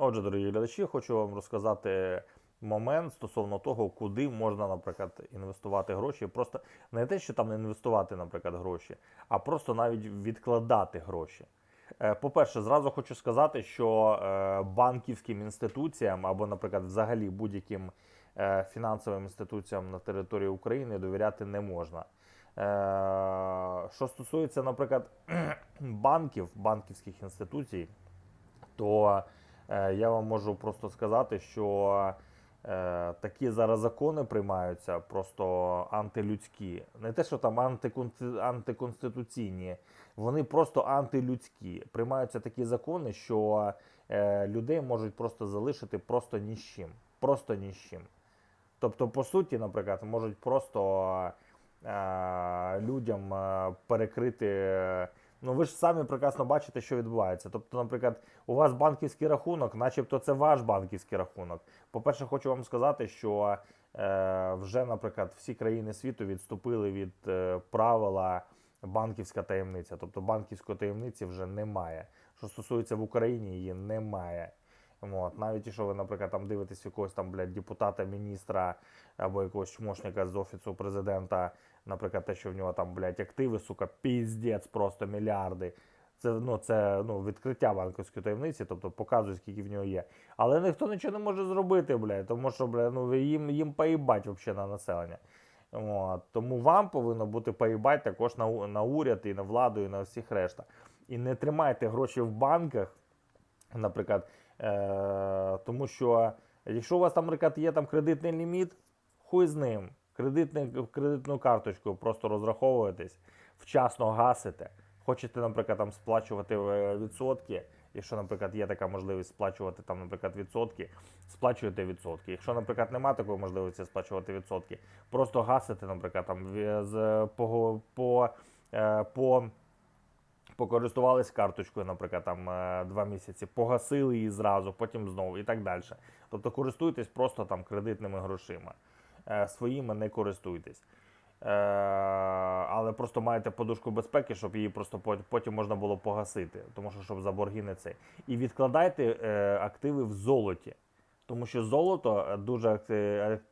Отже, дорогі глядачі, хочу вам розказати момент стосовно того, куди можна, наприклад, інвестувати гроші. Просто не те, що там інвестувати, наприклад, гроші, а просто навіть відкладати гроші. Е, По-перше, зразу хочу сказати, що е, банківським інституціям або, наприклад, взагалі будь-яким е, фінансовим інституціям на території України довіряти не можна. Що стосується, наприклад, банків, банківських інституцій, то я вам можу просто сказати, що е, такі зараз закони приймаються просто антилюдські. Не те, що там антиконституційні, вони просто антилюдські. Приймаються такі закони, що е, людей можуть просто залишити просто ні з чим. Просто ні з чим. Тобто, по суті, наприклад, можуть просто е, людям е, перекрити. Ну, ви ж самі прекрасно бачите, що відбувається. Тобто, наприклад, у вас банківський рахунок, начебто це ваш банківський рахунок. По-перше, хочу вам сказати, що е, вже, наприклад, всі країни світу відступили від е, правила банківська таємниця. Тобто банківської таємниці вже немає. Що стосується в Україні, її немає. От, навіть якщо ви, наприклад, там дивитесь якогось там, блядь, депутата, міністра або якогось чмошника з офісу президента, наприклад, те, що в нього там, блядь, активи, сука, піздець, просто мільярди. Це, ну, це ну, відкриття банківської таємниці, тобто показує, скільки в нього є. Але ніхто нічого не може зробити, блядь, тому що, блядь, ну, їм, їм поїбать взагалі на населення. От, тому вам повинно бути поїбать також на, на уряд і на владу, і на всіх решта. І не тримайте гроші в банках, наприклад, е, тому що якщо у вас там, наприклад, є там кредитний ліміт, хуй з ним. Кредитний, кредитну карточку просто розраховуєтесь, вчасно гасите. Хочете, наприклад, там сплачувати е, відсотки. Якщо, наприклад, є така можливість сплачувати там, наприклад, відсотки, сплачуєте відсотки. Якщо, наприклад, немає такої можливості сплачувати відсотки, просто гасите, наприклад, там з по, по, е, по покористувались карточкою, наприклад, там е, два місяці, погасили її зразу, потім знову і так далі. Тобто користуйтесь просто там кредитними грошима. Е, Своїми не користуйтесь. Е, Але просто маєте подушку безпеки, щоб її просто потім можна було погасити, тому що щоб за борги не це. І відкладайте активи в золоті. Тому що золото е, дуже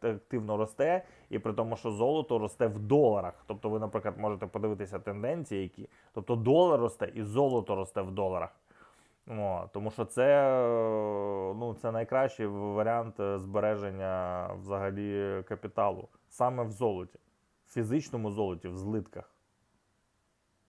активно росте, і при тому, що золото росте в доларах. Тобто ви, наприклад, можете подивитися тенденції, які. Тобто долар росте і золото росте в доларах. О, тому що це, е, ну, це найкращий варіант е, збереження взагалі капіталу саме в золоті, в фізичному золоті, в злитках.